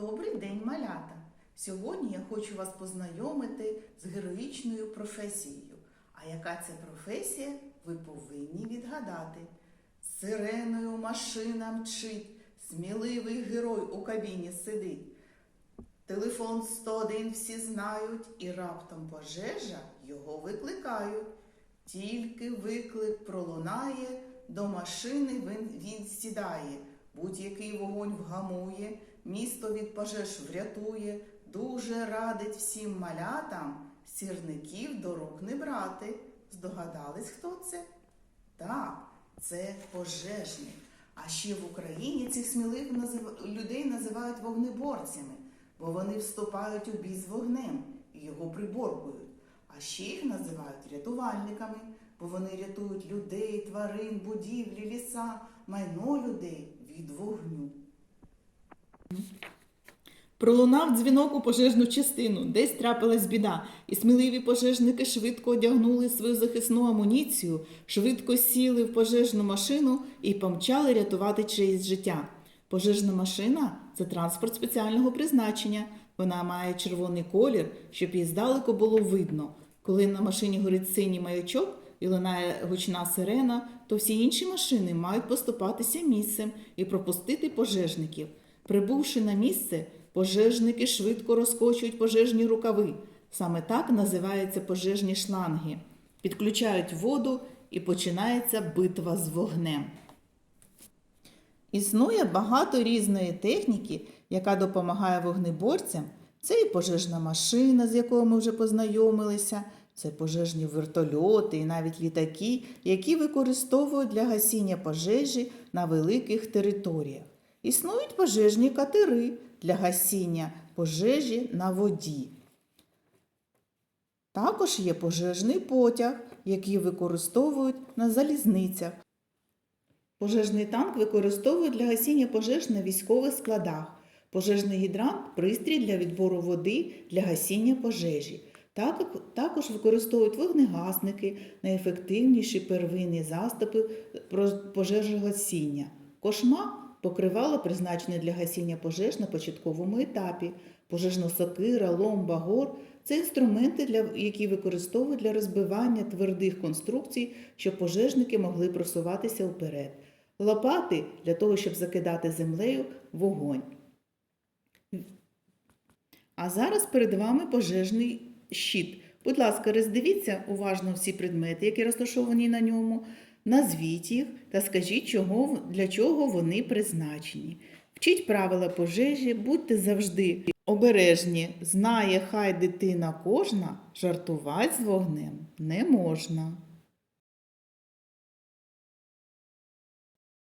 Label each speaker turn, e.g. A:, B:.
A: Добрий день, малята! Сьогодні я хочу вас познайомити з героїчною професією. А яка це професія, ви повинні відгадати. Сиреною машина мчить, сміливий герой у кабіні сидить. Телефон 101 всі знають, і раптом пожежа його викликають. Тільки виклик пролунає, до машини він, він сідає. Будь-який вогонь вгамує, місто від пожеж врятує, дуже радить всім малятам сірників до рук не брати. Здогадались, хто це? Так, це пожежник. А ще в Україні цих сміливих людей називають вогнеборцями, бо вони вступають у бій з вогнем і його приборкують. А ще їх називають рятувальниками, бо вони рятують людей, тварин, будівлі, ліса, майно людей від вогню.
B: Пролунав дзвінок у пожежну частину, десь трапилась біда, і сміливі пожежники швидко одягнули свою захисну амуніцію, швидко сіли в пожежну машину і помчали рятувати чиєсь життя. Пожежна машина це транспорт спеціального призначення. Вона має червоний колір, щоб її здалеку було видно. Коли на машині горить синій маячок і лунає гучна сирена, то всі інші машини мають поступатися місцем і пропустити пожежників. Прибувши на місце, пожежники швидко розкочують пожежні рукави. Саме так називаються пожежні шланги. Підключають воду і починається битва з вогнем. Існує багато різної техніки, яка допомагає вогнеборцям. Це і пожежна машина, з якою ми вже познайомилися, це пожежні вертольоти і навіть літаки, які використовують для гасіння пожежі на великих територіях. Існують пожежні катери для гасіння пожежі на воді. Також є пожежний потяг, який використовують на залізницях. Пожежний танк використовують для гасіння пожеж на військових складах. Пожежний гідрант пристрій для відбору води для гасіння пожежі. Так- Також використовують вогнегасники, найефективніші первинні заступи пожежогасіння. Кошма покривало призначене для гасіння пожеж на початковому етапі. Пожежна сокира, лом, багор це інструменти, які використовують для розбивання твердих конструкцій, щоб пожежники могли просуватися вперед. Лопати для того, щоб закидати землею вогонь. А зараз перед вами пожежний щит. Будь ласка, роздивіться уважно всі предмети, які розташовані на ньому. Назвіть їх та скажіть, чого, для чого вони призначені. Вчіть правила пожежі, будьте завжди обережні. Знає, хай дитина кожна, жартувати з вогнем не можна.